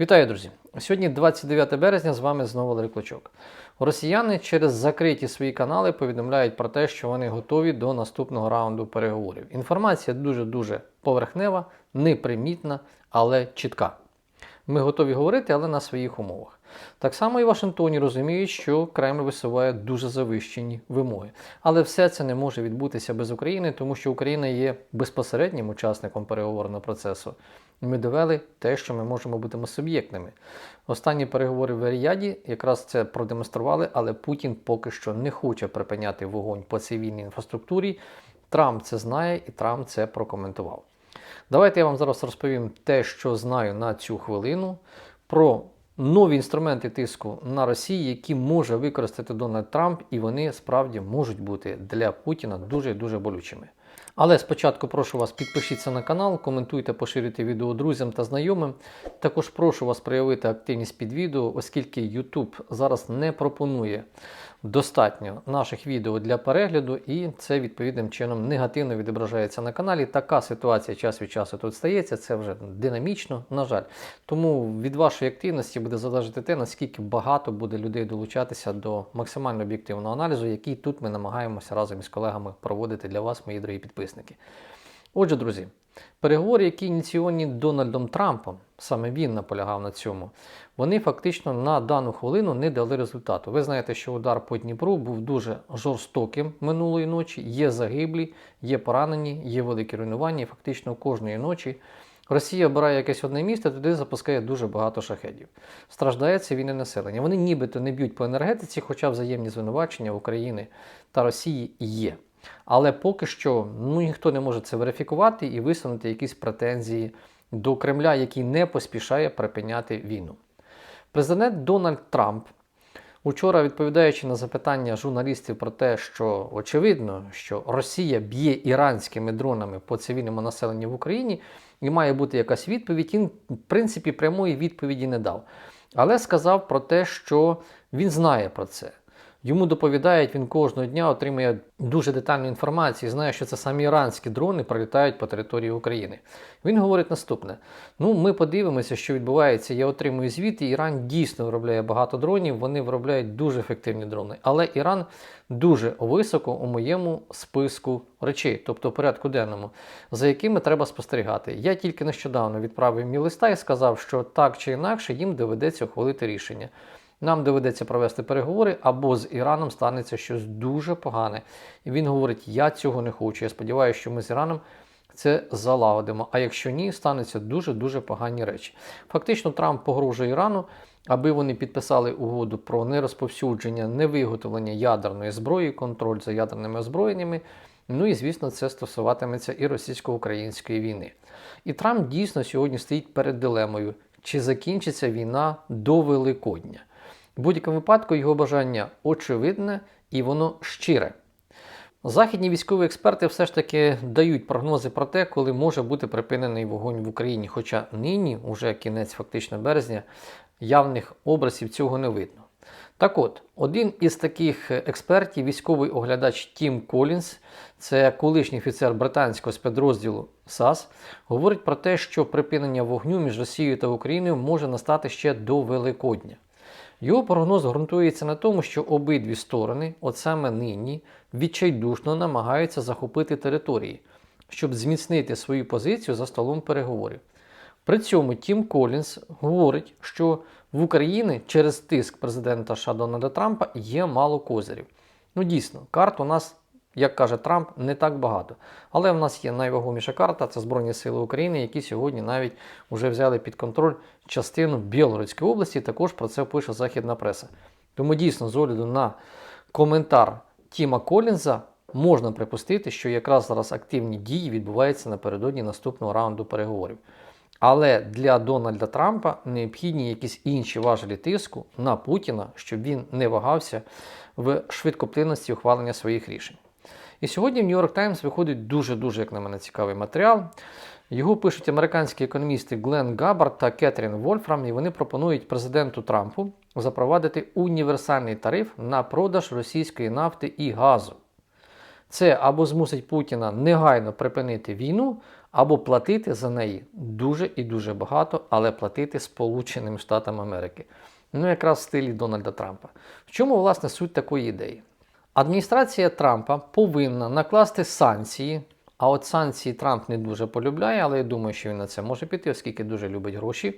Вітаю, друзі! Сьогодні 29 березня. З вами знову Валерій Клочок. Росіяни через закриті свої канали повідомляють про те, що вони готові до наступного раунду переговорів. Інформація дуже-дуже поверхнева, непримітна, але чітка. Ми готові говорити, але на своїх умовах. Так само і в Вашингтоні розуміють, що Кремль висуває дуже завищені вимоги. Але все це не може відбутися без України, тому що Україна є безпосереднім учасником переговорного процесу. Ми довели те, що ми можемо бути суб'єктними. Останні переговори в Ріяді якраз це продемонстрували, але Путін поки що не хоче припиняти вогонь по цивільній інфраструктурі. Трамп це знає і Трамп це прокоментував. Давайте я вам зараз розповім те, що знаю на цю хвилину, про нові інструменти тиску на Росію, які може використати Дональд Трамп, і вони справді можуть бути для Путіна дуже дуже болючими. Але спочатку прошу вас підпишіться на канал, коментуйте, поширюйте відео друзям та знайомим. Також прошу вас проявити активність під відео, оскільки YouTube зараз не пропонує достатньо наших відео для перегляду, і це відповідним чином негативно відображається на каналі. Така ситуація час від часу тут стається, це вже динамічно, на жаль. Тому від вашої активності буде залежати те, наскільки багато буде людей долучатися до максимально об'єктивного аналізу, який тут ми намагаємося разом із колегами проводити для вас, мої дорогі підписники. Отже, друзі, переговори, які ініційовані Дональдом Трампом, саме він наполягав на цьому, вони фактично на дану хвилину не дали результату. Ви знаєте, що удар по Дніпру був дуже жорстоким минулої ночі. Є загиблі, є поранені, є великі руйнування. І фактично кожної ночі Росія обирає якесь одне місце, туди запускає дуже багато шахедів. Страждає цивільне населення. Вони нібито не б'ють по енергетиці, хоча взаємні звинувачення України та Росії є. Але поки що ну, ніхто не може це верифікувати і висунути якісь претензії до Кремля, який не поспішає припиняти війну. Президент Дональд Трамп, учора відповідаючи на запитання журналістів про те, що очевидно, що Росія б'є іранськими дронами по цивільному населенню в Україні, і має бути якась відповідь, він, в принципі, прямої відповіді не дав. Але сказав про те, що він знає про це. Йому доповідають, він кожного дня отримує дуже детальну інформацію, знає, що це самі іранські дрони пролітають по території України. Він говорить наступне: ну, ми подивимося, що відбувається. Я отримую звіт, і Іран дійсно виробляє багато дронів, вони виробляють дуже ефективні дрони. Але Іран дуже високо у моєму списку речей, тобто порядку денному, за якими треба спостерігати. Я тільки нещодавно відправив мій листа і сказав, що так чи інакше їм доведеться ухвалити рішення. Нам доведеться провести переговори або з Іраном станеться щось дуже погане. І він говорить: Я цього не хочу. Я сподіваюся, що ми з Іраном це залагодимо. А якщо ні, стануться дуже-дуже погані речі. Фактично, Трамп погрожує Ірану, аби вони підписали угоду про нерозповсюдження, невиготовлення ядерної зброї, контроль за ядерними озброєннями. Ну і звісно, це стосуватиметься і російсько-української війни. І Трамп дійсно сьогодні стоїть перед дилемою, чи закінчиться війна до Великодня. В будь-якому випадку його бажання очевидне і воно щире. Західні військові експерти все ж таки дають прогнози про те, коли може бути припинений вогонь в Україні. Хоча нині, уже кінець фактично березня, явних образів цього не видно. Так от, один із таких експертів, військовий оглядач Тім Колінс, це колишній офіцер британського спецрозділу САС, говорить про те, що припинення вогню між Росією та Україною може настати ще до Великодня. Його прогноз ґрунтується на тому, що обидві сторони, от саме нині, відчайдушно намагаються захопити території, щоб зміцнити свою позицію за столом переговорів. При цьому Тім Колінс говорить, що в Україні через тиск президента США Дональда Трампа є мало козирів. Ну дійсно, карт у нас, як каже Трамп, не так багато. Але в нас є найвагоміша карта це Збройні Сили України, які сьогодні навіть вже взяли під контроль частину Білгородської області. Також про це пише західна преса. Тому дійсно, з огляду на коментар Тіма Колінза, можна припустити, що якраз зараз активні дії відбуваються напередодні наступного раунду переговорів. Але для Дональда Трампа необхідні якісь інші важелі тиску на Путіна, щоб він не вагався в швидкоплинності ухвалення своїх рішень. І сьогодні в York Times виходить дуже-дуже, як на мене, цікавий матеріал. Його пишуть американські економісти Глен Габбард та Кетрін Вольфрам, і вони пропонують президенту Трампу запровадити універсальний тариф на продаж російської нафти і газу. Це або змусить Путіна негайно припинити війну, або платити за неї дуже і дуже багато, але платити Сполученим Штатам Америки. Ну, якраз в стилі Дональда Трампа. В чому власне суть такої ідеї? Адміністрація Трампа повинна накласти санкції. А от санкції Трамп не дуже полюбляє, але я думаю, що він на це може піти, оскільки дуже любить гроші.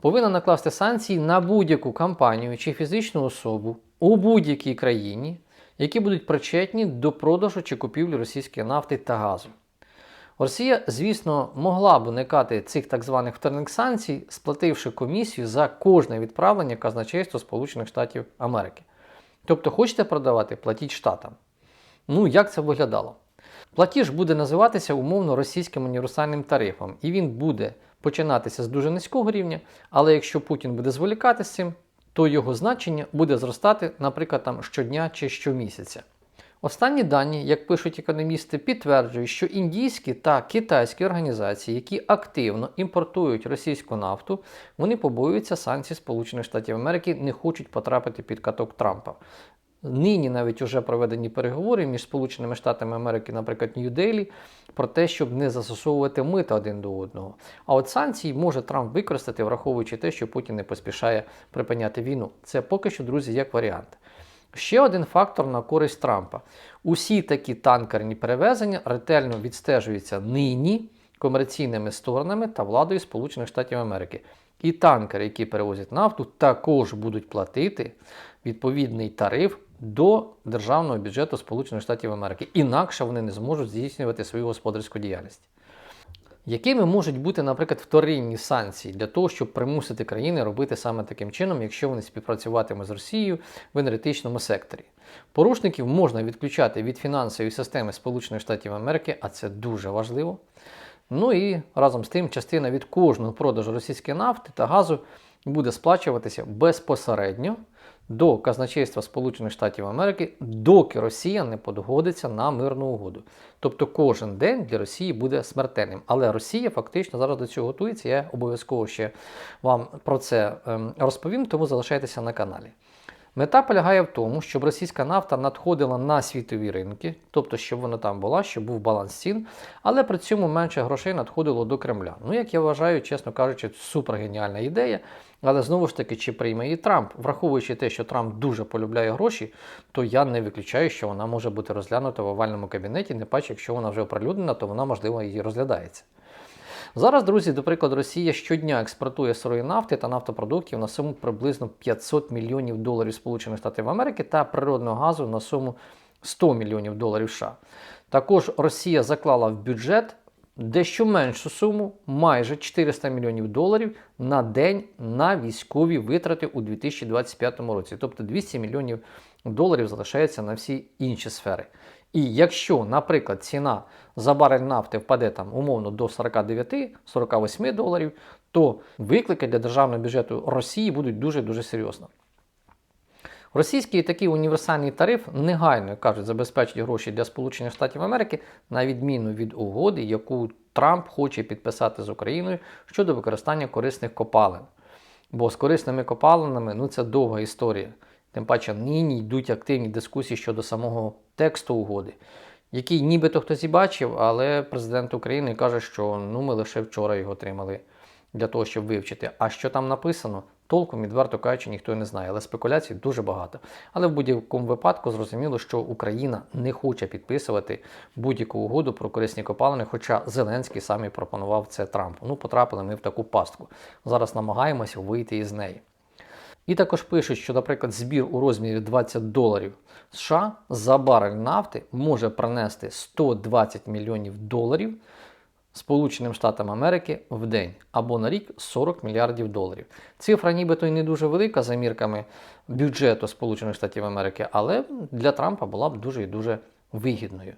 Повинна накласти санкції на будь-яку компанію чи фізичну особу у будь-якій країні, які будуть причетні до продажу чи купівлі російської нафти та газу. Росія, звісно, могла б уникати цих так званих вторинних санкцій, сплативши комісію за кожне відправлення казначейства Сполучених Штатів Америки. Тобто, хочете продавати, платіть штатам. Ну, як це виглядало? Платіж буде називатися умовно російським універсальним тарифом, і він буде починатися з дуже низького рівня, але якщо Путін буде зволікати з цим, то його значення буде зростати, наприклад, там щодня чи щомісяця. Останні дані, як пишуть економісти, підтверджують, що індійські та китайські організації, які активно імпортують російську нафту, вони побоюються санкцій Сполучених Штатів Америки, не хочуть потрапити під каток Трампа. Нині навіть вже проведені переговори між Сполученими Штатами Америки, наприклад, Нью-Делі, про те, щоб не застосовувати мита один до одного. А от санкції може Трамп використати, враховуючи те, що Путін не поспішає припиняти війну. Це поки що, друзі, як варіант. Ще один фактор на користь Трампа. Усі такі танкерні перевезення ретельно відстежуються нині комерційними сторонами та владою Сполучених Штатів Америки. І танкери, які перевозять нафту, також будуть платити відповідний тариф до державного бюджету Сполучених Штатів Америки. Інакше вони не зможуть здійснювати свою господарську діяльність. Якими можуть бути, наприклад, вторинні санкції для того, щоб примусити країни робити саме таким чином, якщо вони співпрацюватимуть з Росією в енергетичному секторі? Порушників можна відключати від фінансової системи Сполучених Штатів Америки, а це дуже важливо. Ну і разом з тим, частина від кожного продажу російської нафти та газу буде сплачуватися безпосередньо до казначейства Сполучених Штатів Америки, доки Росія не подогодиться на мирну угоду. Тобто кожен день для Росії буде смертельним. Але Росія фактично зараз до цього готується. Я обов'язково ще вам про це ем, розповім, тому залишайтеся на каналі. Мета полягає в тому, щоб російська нафта надходила на світові ринки, тобто, щоб вона там була, щоб був баланс цін, але при цьому менше грошей надходило до Кремля. Ну, як я вважаю, чесно кажучи, супергеніальна ідея. Але знову ж таки, чи прийме її Трамп, враховуючи те, що Трамп дуже полюбляє гроші, то я не виключаю, що вона може бути розглянута в овальному кабінеті. Не паче, якщо вона вже оприлюднена, то вона можливо і розглядається. Зараз, друзі, до прикладу, Росія щодня експортує сирої нафти та нафтопродуктів на суму приблизно 500 мільйонів доларів Сполучених Штатів Америки та природного газу на суму 100 мільйонів доларів США. Також Росія заклала в бюджет дещо меншу суму, майже 400 мільйонів доларів на день на військові витрати у 2025 році. Тобто 200 мільйонів доларів залишається на всі інші сфери. І якщо, наприклад, ціна за барель нафти впаде там умовно до 49-48 доларів, то виклики для державного бюджету Росії будуть дуже-дуже серйозно. Російський такий універсальний тариф негайно кажуть забезпечить гроші для Сполучених Штатів Америки, на відміну від угоди, яку Трамп хоче підписати з Україною щодо використання корисних копалин. Бо з корисними копалинами ну це довга історія. Тим паче нині йдуть активні дискусії щодо самого тексту угоди, який нібито хтось і бачив, але президент України каже, що ну ми лише вчора його отримали для того, щоб вивчити. А що там написано, толком, відверто кажучи, ніхто не знає. Але спекуляцій дуже багато. Але в будь-якому випадку зрозуміло, що Україна не хоче підписувати будь-яку угоду про корисні копалини, хоча Зеленський сам і пропонував це Трампу. Ну, потрапили ми в таку пастку. Зараз намагаємося вийти із неї. І також пишуть, що, наприклад, збір у розмірі 20 доларів США за барель нафти може принести 120 мільйонів доларів Сполученим Штатам Америки в день або на рік 40 мільярдів доларів. Цифра нібито й не дуже велика за мірками бюджету Сполучених Штатів Америки, але для Трампа була б дуже і дуже вигідною.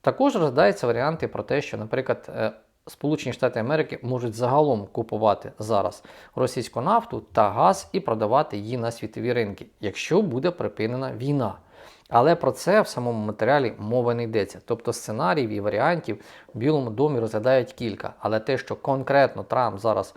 Також розглядаються варіанти про те, що, наприклад, е, Сполучені Штати Америки можуть загалом купувати зараз російську нафту та газ і продавати її на світові ринки, якщо буде припинена війна. Але про це в самому матеріалі мова не йдеться. Тобто сценаріїв і варіантів в Білому домі розглядають кілька. Але те, що конкретно Трамп зараз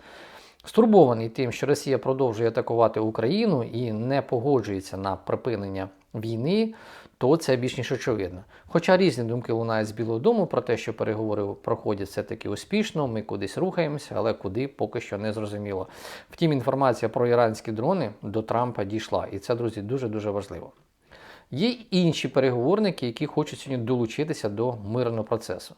стурбований тим, що Росія продовжує атакувати Україну і не погоджується на припинення війни, то це більш ніж очевидно. Хоча різні думки лунають з Білого Дому про те, що переговори проходять все-таки успішно, ми кудись рухаємося, але куди поки що не зрозуміло. Втім, інформація про іранські дрони до Трампа дійшла, і це, друзі, дуже дуже важливо. Є інші переговорники, які хочуть сьогодні долучитися до мирного процесу.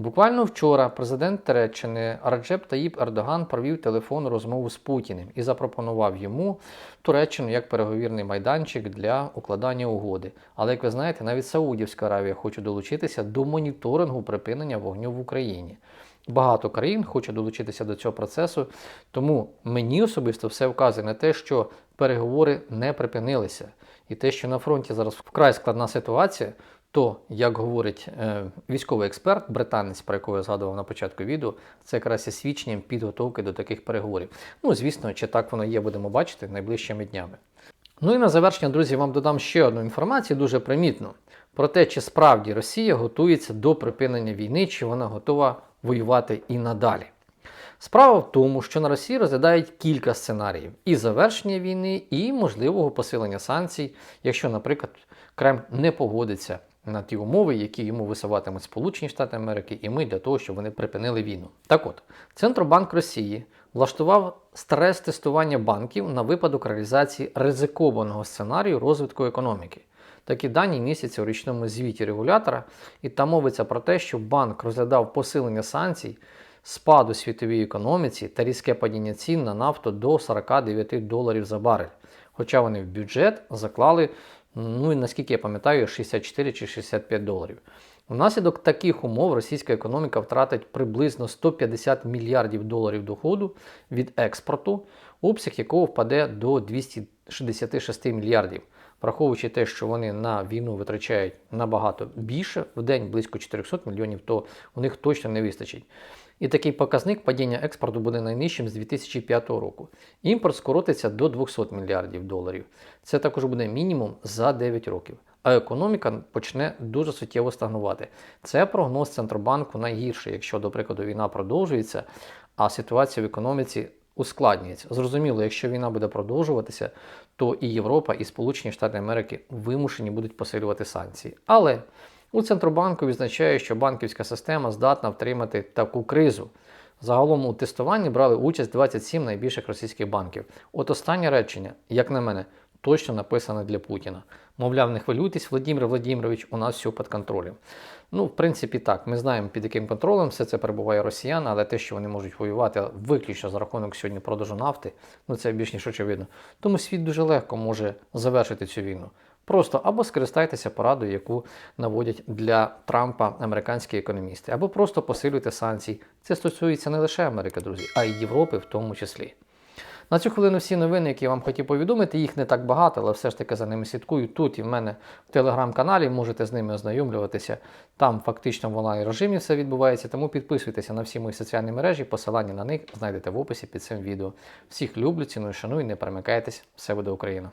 Буквально вчора президент Туреччини Раджеп Таїб Ердоган провів телефонну розмову з Путіним і запропонував йому Туреччину як переговірний майданчик для укладання угоди. Але як ви знаєте, навіть Саудівська Аравія хоче долучитися до моніторингу припинення вогню в Україні. Багато країн хоче долучитися до цього процесу, тому мені особисто все вказує на те, що переговори не припинилися. І те, що на фронті зараз вкрай складна ситуація, то, як говорить е, військовий експерт, британець, про якого я згадував на початку відео, це якраз є свідченням підготовки до таких переговорів. Ну, звісно, чи так воно є, будемо бачити найближчими днями. Ну і на завершення, друзі, вам додам ще одну інформацію, дуже примітну, про те, чи справді Росія готується до припинення війни, чи вона готова воювати і надалі. Справа в тому, що на Росії розглядають кілька сценаріїв і завершення війни, і можливого посилення санкцій, якщо, наприклад, Кремль не погодиться на ті умови, які йому висуватимуть Сполучені Штати Америки, і ми для того, щоб вони припинили війну. Так от, Центробанк Росії влаштував стрес-тестування банків на випадок реалізації ризикованого сценарію розвитку економіки. Такі дані містяться у річному звіті регулятора, і там мовиться про те, що банк розглядав посилення санкцій, спад у світовій економіці та різке падіння цін на нафту до 49 доларів за барель. Хоча вони в бюджет заклали, ну і наскільки я пам'ятаю, 64 чи 65 доларів. Внаслідок таких умов російська економіка втратить приблизно 150 мільярдів доларів доходу від експорту, обсяг якого впаде до 266 мільярдів, враховуючи те, що вони на війну витрачають набагато більше, в день близько 400 мільйонів, то у них точно не вистачить. І такий показник падіння експорту буде найнижчим з 2005 року. Імпорт скоротиться до 200 мільярдів доларів. Це також буде мінімум за 9 років. А економіка почне дуже суттєво стагнувати. Це прогноз Центробанку найгірший, якщо, до прикладу, війна продовжується, а ситуація в економіці ускладнюється. Зрозуміло, якщо війна буде продовжуватися, то і Європа, і Сполучені Штати Америки вимушені будуть посилювати санкції. Але у Центробанку відзначає, що банківська система здатна втримати таку кризу. Загалом у тестуванні брали участь 27 найбільших російських банків. От останнє речення, як на мене, точно написане для Путіна. Мовляв, не хвилюйтесь, Владимир Владимирович, у нас все під контролем. Ну, в принципі, так, ми знаємо, під яким контролем все це перебуває росіян, але те, що вони можуть воювати виключно за рахунок сьогодні продажу нафти, ну це більш ніж очевидно. Тому світ дуже легко може завершити цю війну. Просто або скористайтеся порадою, яку наводять для Трампа американські економісти, або просто посилюйте санкції. Це стосується не лише Америки, друзі, а й Європи в тому числі. На цю хвилину всі новини, які я вам хотів повідомити, їх не так багато, але все ж таки за ними слідкую. Тут і в мене в телеграм-каналі, можете з ними ознайомлюватися. Там фактично в онлайн режимі все відбувається, тому підписуйтеся на всі мої соціальні мережі, посилання на них знайдете в описі під цим відео. Всіх люблю, ціную, шаную, не перемикайтесь, все буде Україна!